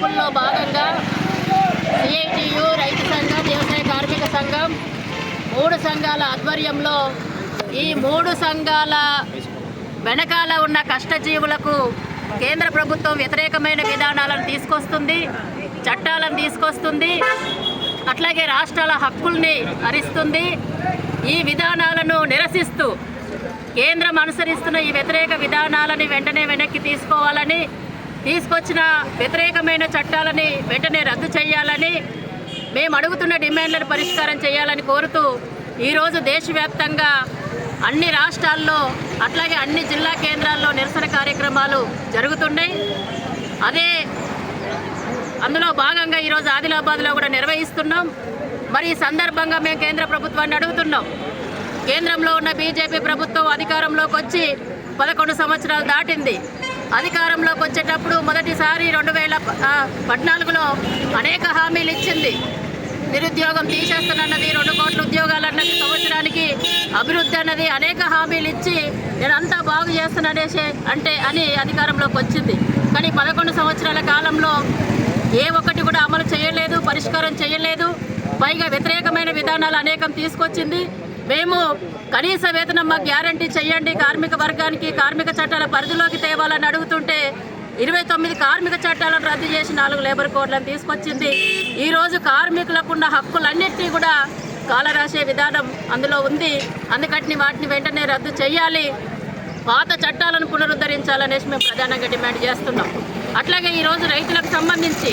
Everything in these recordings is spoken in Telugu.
పిలుపుల్లో భాగంగా సిఐటియు రైతు సంఘం వ్యవసాయ కార్మిక సంఘం మూడు సంఘాల ఆధ్వర్యంలో ఈ మూడు సంఘాల వెనకాల ఉన్న కష్టజీవులకు కేంద్ర ప్రభుత్వం వ్యతిరేకమైన విధానాలను తీసుకొస్తుంది చట్టాలను తీసుకొస్తుంది అట్లాగే రాష్ట్రాల హక్కుల్ని హరిస్తుంది ఈ విధానాలను నిరసిస్తూ కేంద్రం అనుసరిస్తున్న ఈ వ్యతిరేక విధానాలని వెంటనే వెనక్కి తీసుకోవాలని తీసుకొచ్చిన వ్యతిరేకమైన చట్టాలని వెంటనే రద్దు చేయాలని మేము అడుగుతున్న డిమాండ్లను పరిష్కారం చేయాలని కోరుతూ ఈరోజు దేశవ్యాప్తంగా అన్ని రాష్ట్రాల్లో అట్లాగే అన్ని జిల్లా కేంద్రాల్లో నిరసన కార్యక్రమాలు జరుగుతున్నాయి. అదే అందులో భాగంగా ఈరోజు ఆదిలాబాద్లో కూడా నిర్వహిస్తున్నాం. మరి ఈ సందర్భంగా మేము కేంద్ర ప్రభుత్వాన్ని అడుగుతున్నాం. కేంద్రంలో ఉన్న బీజేపీ ప్రభుత్వం అధికారంలోకి వచ్చి పదకొండు సంవత్సరాలు దాటింది. అధికారంలోకి వచ్చేటప్పుడు మొదటిసారి రెండు వేల పద్నాలుగులో అనేక హామీలు ఇచ్చింది. నిరుద్యోగం తీసేస్తానన్నది రెండు కోట్ల ఉద్యోగాలు అన్నది సంవత్సరానికి అభివృద్ధి అన్నది అనేక హామీలు ఇచ్చి నేను అంతా బాగు చేస్తాననేసి అంటే అని అధికారంలోకి వచ్చింది. కానీ పదకొండు సంవత్సరాల కాలంలో ఏ ఒక్కటి కూడా అమలు చేయలేదు పరిష్కారం చేయలేదు. పైగా వ్యతిరేకమైన విధానాలు అనేకం తీసుకొచ్చింది. మేము కనీస వేతనం మాకు గ్యారంటీ చేయండి కార్మిక వర్గానికి కార్మిక చట్టాల పరిధిలోకి తేవాలని అడుగుతుంటే ఇరవై తొమ్మిది కార్మిక చట్టాలను రద్దు చేసి నాలుగు లేబర్ కోడ్లను తీసుకొచ్చింది. ఈరోజు కార్మికులకు ఉన్న హక్కులన్నింటినీ కూడా కాలరాసే విధానం అందులో ఉంది. అందుకని వాటిని వెంటనే రద్దు చేయాలి పాత చట్టాలను పునరుద్ధరించాలనేసి మేము ప్రధానంగా డిమాండ్ చేస్తున్నాం. అట్లాగే ఈరోజు రైతులకు సంబంధించి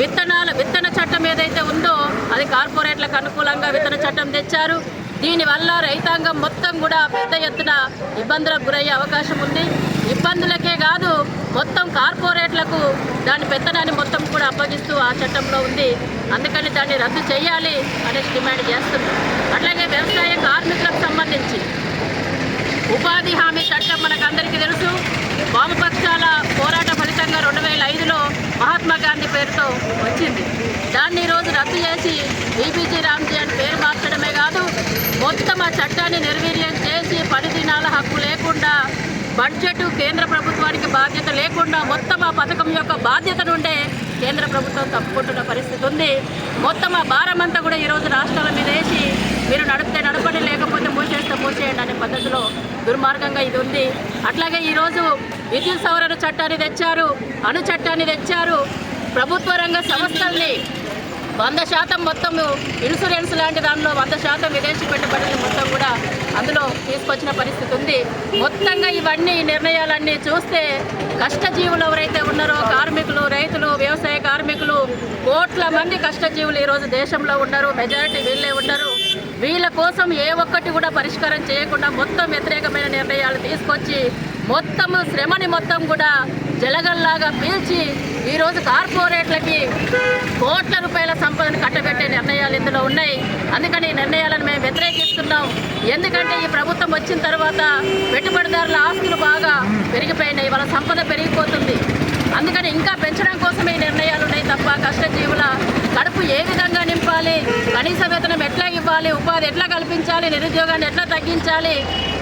విత్తనాల విత్తన చట్టం ఏదైతే ఉందో అది కార్పొరేట్లకు అనుకూలంగా విత్తన చట్టం తెచ్చారు. దీనివల్ల రైతాంగం మొత్తం కూడా పెద్ద ఎత్తున ఇబ్బందులకు గురయ్యే అవకాశం ఉంది. ఇబ్బందులకే కాదు మొత్తం కార్పొరేట్లకు దాని పెత్తనాన్ని మొత్తం కూడా అప్పగిస్తూ ఆ చట్టంలో ఉంది. అందుకని దాన్ని రద్దు చేయాలి అనేసి డిమాండ్ చేస్తుంది అట్లాగే వ్యవసాయ కార్మికులకు వచ్చింది. దాన్ని ఈరోజు రద్దు చేసి బీపీజీ రామ్జీ అని పేరు మార్చడమే కాదు మొత్తం ఆ చట్టాన్ని నిర్వీర్యం చేసి పని దినాల హక్కు లేకుండా బడ్జెట్ కేంద్ర ప్రభుత్వానికి బాధ్యత లేకుండా మొత్తం ఆ పథకం యొక్క బాధ్యత నుండే కేంద్ర ప్రభుత్వం తప్పుకుంటున్న పరిస్థితి ఉంది. మొత్తం ఆ భారం అంతా కూడా ఈరోజు రాష్ట్రాల మీద వేసి మీరు నడిపితే నడపండి లేకపోతే మూసేస్తే మూసేయండి అనే పద్ధతిలో దుర్మార్గంగా ఇది ఉంది. అట్లాగే ఈరోజు విద్యుత్ సవరణ చట్టాన్ని తెచ్చారు అణు చట్టాన్ని తెచ్చారు ప్రభుత్వ రంగ సంస్థల్ని వంద శాతం మొత్తం ఇన్సూరెన్స్ లాంటి దానిలో వంద శాతం విదేశీ పెట్టుబడులు మొత్తం కూడా అందులో తీసుకొచ్చిన పరిస్థితి ఉంది. మొత్తంగా ఇవన్నీ నిర్ణయాలన్నీ చూస్తే కష్టజీవులు ఎవరైతే ఉన్నారో కార్మికులు రైతులు వ్యవసాయ కార్మికులు కోట్ల మంది కష్టజీవులు ఈరోజు దేశంలో ఉన్నారు. మెజారిటీ వీళ్ళే ఉన్నారు. వీళ్ళ కోసం ఏ ఒక్కటి కూడా పరిష్కారం చేయకుండా మొత్తం వ్యతిరేకమైన నిర్ణయాలు తీసుకొచ్చి మొత్తం శ్రమని మొత్తం కూడా జలగల్లాగా పీల్చి ఈరోజు కార్పొరేట్లకి కోట్ల రూపాయల సంపదను కట్టబెట్టే నిర్ణయాలు ఇందులో ఉన్నాయి. అందుకని ఈ నిర్ణయాలను మేము వ్యతిరేకిస్తున్నాం. ఎందుకంటే ఈ ప్రభుత్వం వచ్చిన తర్వాత పెట్టుబడిదారుల ఆస్తులు బాగా పెరిగిపోయినాయి. వాళ్ళ సంపద పెరిగిపోతుంది. అందుకని ఇంకా పెంచడం కోసం ఈ నిర్ణయాలు ఉన్నాయి తప్ప కష్టజీవుల కడుపు ఏ విధంగా నింపాలి? కనీస వేతనం ఎట్లా ఇవ్వాలి ఉపాధి ఎట్లా కల్పించాలి నిరుద్యోగాన్ని ఎట్లా తగ్గించాలి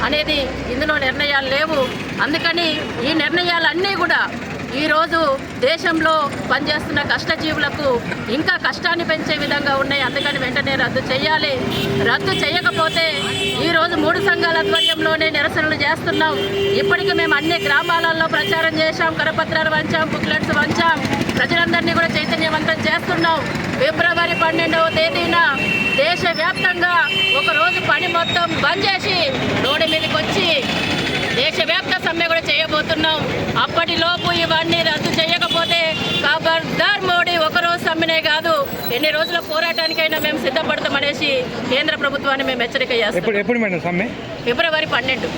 అనేది ఇందులో నిర్ణయాలు లేవు. అందుకని ఈ నిర్ణయాలన్నీ కూడా ఈరోజు దేశంలో పనిచేస్తున్న కష్టజీవులకు ఇంకా కష్టాన్ని పెంచే విధంగా ఉన్నాయి. అందుకని వెంటనే రద్దు చేయాలి. రద్దు చేయకపోతే ఈరోజు మూడు సంఘాల ఆధ్వర్యంలోనే నిరసనలు చేస్తున్నాం. ఇప్పటికీ మేము అన్ని గ్రామాలలో ప్రచారం చేశాం. కరపత్రాలు వంచాం బుక్లెట్స్ వంచాం. ప్రజలందరినీ కూడా చైతన్యవంతం చేస్తున్నాం. ఫిబ్రవరి పన్నెండవ తేదీన దేశవ్యాప్తంగా ఒకరోజు పని మొత్తం బంద్ చేసి రోడ్డు మీదకి వచ్చి దేశవ్యాప్త సమ్మె కూడా చేయబోతున్నాం. అప్పటిలోపు ఇవన్నీ రద్దు చేయకపోతే ఖబర్దార్ మోడీ ఒకరోజు సమ్మెనే కాదు. ఎన్ని రోజుల పోరాటానికైనా మేము సిద్ధపడతామనేసి కేంద్ర ప్రభుత్వాన్ని మేము హెచ్చరిక చేస్తాం ఎప్పుడు ఎప్పుడు మేడం సమ్మె? ఫిబ్రవరి పన్నెండు.